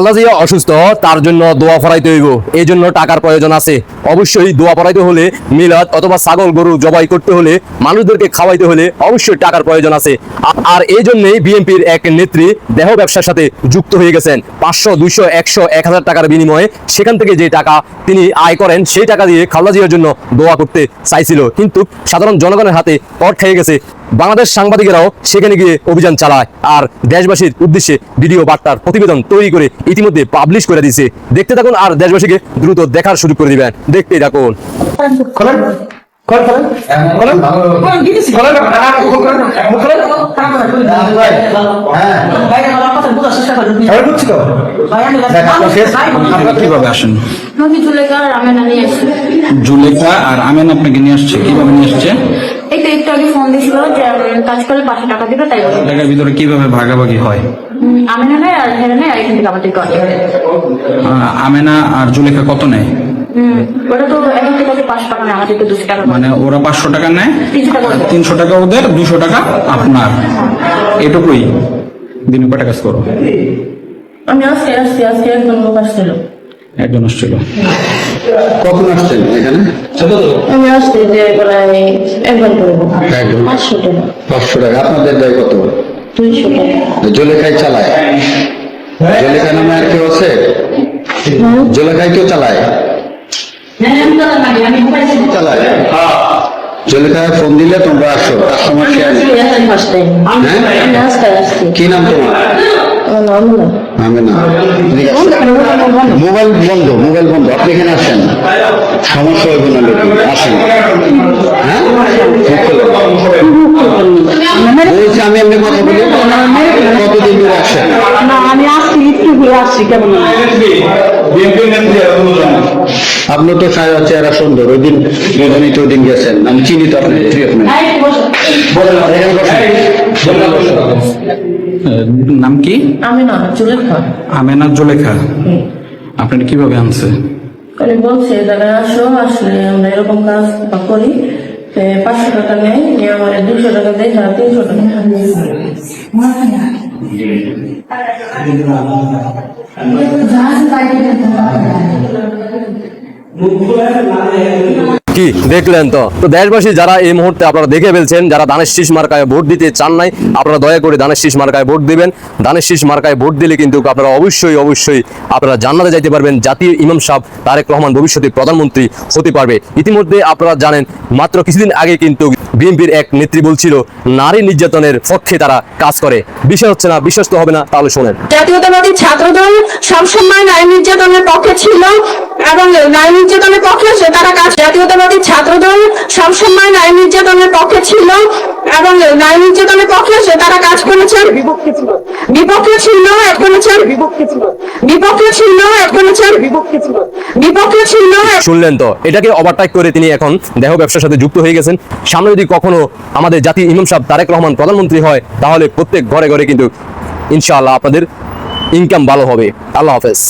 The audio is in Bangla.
আল্লাহ অসুস্থ, তার জন্য দোয়া পড়াইতে হইব। এই জন্য টাকার প্রয়োজন আছে। অবশ্যই দোয়া পড়াইতে হলে মিলাদ অথবা ছাগল গরু জবাই করতে হলে, মানুষদেরকে খাওয়াইতে হলে অবশ্যই টাকার প্রয়োজন আছে। আর এই জন্যই বিএনপির এক নেত্রী দেহ ব্যবসার সাথে যুক্ত হয়ে গেছেন। পাঁচশো, দুইশো, একশো, এক হাজার টাকার বিনিময়ে সেখান থেকে যে টাকা তিনি আয় করেন, সেই টাকা দিয়ে খালদা জিয়ার জন্য দোয়া করতে চাইছিল। কিন্তু সাধারণ জনগণের হাতে পট খেয়ে গেছে। বাংলাদেশ সাংবাদিকেরাও সেখানে গিয়ে অভিযান চালায়। আর দেশবাসীর উদ্দেশ্যে ভিডিও বার্তার প্রতিবেদন তৈরি করে ইতিমধ্যে পাবলিশ করে দিয়েছে। দেখতে থাকুন আর দেশবাসীকে দ্রুত দেখার সুযোগ করে দিবেন। দেখতেই থাকুন। জুলেখা আর আমেন আপনাকে নিয়ে আসছে। কীভাবে নিয়ে আসছে? এই তো একটু আগে ফোন দিছিল যে কাজ করে পাঁচশো টাকা দিবে তাই বলে। টাকার ভিতরে কীভাবে ভাগাভাগি হয়? আমেনা নেয় আর হেরে নেয় আর এখান থেকে আমাদের করে আমেনা আর জুলেখা কত নেয়। মানে ওরা পাঁচশো টাকা নেয় তিনশো টাকা ওদের দুশো টাকা আপনার। এটুকুই। দিনে কটা কাজ করো। আমি আসছি আসছি আসছি একজন লোক আসছিল। একজন আসছিল। কখন আসছেন এখানে? আমি আসছি যে প্রায় একবার করব পাঁচশো টাকা। পাঁচশো টাকা। আপনাদের দেয় কত? দুইশো টাকা। জলেখাই চালায়। জলেখা নামে আর কেউ আছে? জলেখাই কেউ চালায়? চালায়? জলেখায় ফোন দিলে তোমরা আসো। ফার্স্ট টাইম হ্যাঁ? কি নাম তোমার? নাম না। আমি না মোবাইল বন্ধ মোবাইল বন্ধ। আপনি এখানে আসেন। সমস্যা না লোক আসেন। হ্যাঁ? বলছি, আমি এমনি কথা বলি। কতদিন ধরে আসেন? আমি আসছি একটু ঘুরে আসছি কেমন আপনি তো সারা চেহারা সুন্দর। ওই দিন দুজনই তো দিন গেছেন। আমি চিনি তো আপনি ঠিক আপনি এখানে বসেন। নাম কি? আমি না জুলেখা। আমেনা জুলেখা। আপনার কীভাবে আনছে? উনি বলছে দাদা আসো আসলে আমরা এরকম কাজ করি। পাঁচশো টাকা নেই নিয়ে আমার দুশো টাকা দেয় আর তিনশো টাকা কি দেখলেন তো? তো দেশবাসী যারা এই মুহূর্তে আপনারা দেখে ফেলছেন, যারা দানের শীষ মার্কায় ভোট দিতে চান নাই, আপনারা দয়া করে দানের শীষ মার্কায় ভোট দিবেন। দানের শীষ মার্কায় ভোট দিলে কিন্তু আপনারা অবশ্যই অবশ্যই আপনারা জান্নাতে যাইতে পারবেন। জাতীয় ইমাম সাহেব তারেক রহমান ভবিষ্যতে প্রধানমন্ত্রী হতে পারবে। ইতিমধ্যে আপনারা জানেন, মাত্র কিছুদিন আগে কিন্তু বিএনপির এক নেত্রী বলছিল, নারী নির্যাতনের পক্ষে তারা কাজ করে। বিষয় হচ্ছে না, বিশ্বস্ত হবে না, তাহলে শোনেন। জাতীয়তাবাদী ছাত্রদল সবসময় নারী নির্যাতনের পক্ষে ছিল। এবং নারী নির্যাতনের পক্ষে সে তারা কাজ জাতীয়তাবাদী ছাত্রদল সবসময় নারী নির্যাতনের পক্ষে ছিল এবং নারী নির্যাতনের পক্ষে সে তারা কাজ করেছে। বিপক্ষে ছিল। বিপক্ষে ছিল এক করেছে। বিপক্ষে ছিল। এক করেছে। বিপক্ষে ছিল। শুনলেন তো এটাকে ওভারটাইক করে তিনি এখন দেহ ব্যবসার সাথে যুক্ত হয়ে গেছেন। সামনে যদি কখনো আমাদের জাতীয় ইমাম সাহেব তারেক রহমান প্রধানমন্ত্রী হয় তাহলে প্রত্যেক ঘরে ঘরে কিন্তু ইনশাআল্লাহ আপনাদের ইনকাম ভালো হবে। আল্লাহ হাফেজ।